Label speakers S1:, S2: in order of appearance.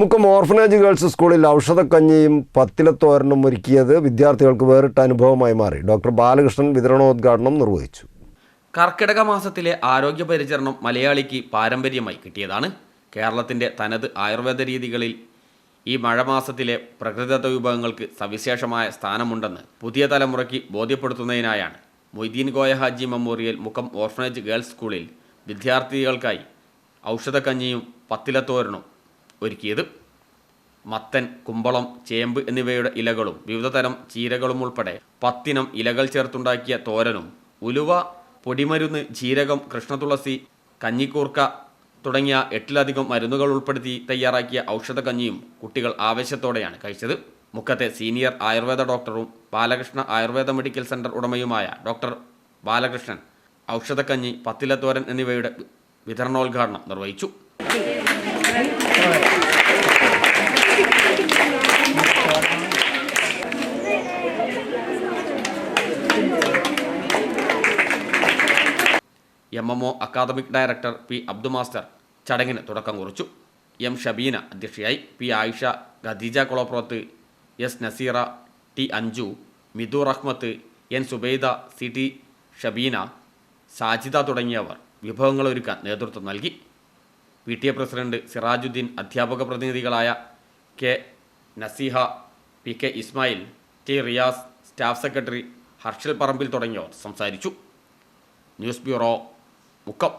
S1: Mukkam orphanage girls സ്കൂളിൽ ഔഷധക്കഞ്ഞിയും പത്തിലത്തോരനും ഒരുക്കിയത് വിദ്യാർത്ഥികൾക്ക് വേറിട്ട അനുഭവമായി മാറി. ഡോക്ടർ ബാലകൃഷ്ണൻ വിതരണോദ്ഘാടനം നിർവഹിച്ചു.
S2: കർക്കിടക മാസത്തിലെ ആരോഗ്യ പരിചരണം മലയാളിക്ക് പാരമ്പര്യമായി കിട്ടിയതാണ്. കേരളത്തിന്റെ തനത് ആയുർവേദ രീതികളിൽ ഈ മഴമാസത്തിലെ പ്രകൃതിദത്ത വിഭവങ്ങൾക്ക് സവിശേഷമായ സ്ഥാനമുണ്ടെന്ന് പുതിയ തലമുറയ്ക്ക് ബോധ്യപ്പെടുത്തുന്നതിനായാണ് Moideen Goya Haji memorial Mukkam orphanage girls സ്കൂളിൽ വിദ്യാർത്ഥികൾക്കായി ഔഷധക്കഞ്ഞിയും പത്തിലത്തോരനും ഒരുക്കിയത്. മത്തൻ കുമ്പളം ചേമ്പ് എന്നിവയുടെ ഇലകളും വിവിധതരം ചീരകളും ഉൾപ്പെടെ പത്തിനം ഇലകൾ ചേർത്തുണ്ടാക്കിയ തോരനും ഉലുവ പൊടിമരുന്ന് ജീരകം കൃഷ്ണതുളസി കഞ്ഞിക്കൂർക്ക തുടങ്ങിയ എട്ടിലധികം മരുന്നുകൾ ഉൾപ്പെടുത്തി തയ്യാറാക്കിയ ഔഷധ കഞ്ഞിയും കുട്ടികൾ ആവേശത്തോടെയാണ് കഴിച്ചത്. മുക്കത്തെ സീനിയർ ആയുർവേദ ഡോക്ടറും ബാലകൃഷ്ണ ആയുർവേദ മെഡിക്കൽ സെന്റർ ഉടമയുമായ ഡോക്ടർ ബാലകൃഷ്ണൻ ഔഷധക്കഞ്ഞി പത്തിലത്തോരൻ എന്നിവയുടെ വിതരണോദ്ഘാടനം നിർവഹിച്ചു. M M O academic director P Abdu master ചടങ്ങിന് തുടക്കം കുറിച്ചു. എം ഷബീന അധ്യക്ഷയായി. P Ayisha Khadeeja Kulappurath S Naseera T Anju Mithu Rahmath N Subaida C. T. Shabeena Sajida തുടങ്ങിയവർ വിഭവങ്ങളൊരുക്കാൻ നേതൃത്വം നൽകി. P T A president Sirajuddin അധ്യാപക പ്രതിനിധികളായ K Naseeha P K Ismail T Riyas staff secretary Harshal Parambil തുടങ്ങിയവർ സംസാരിച്ചു. News bureau Mukkam.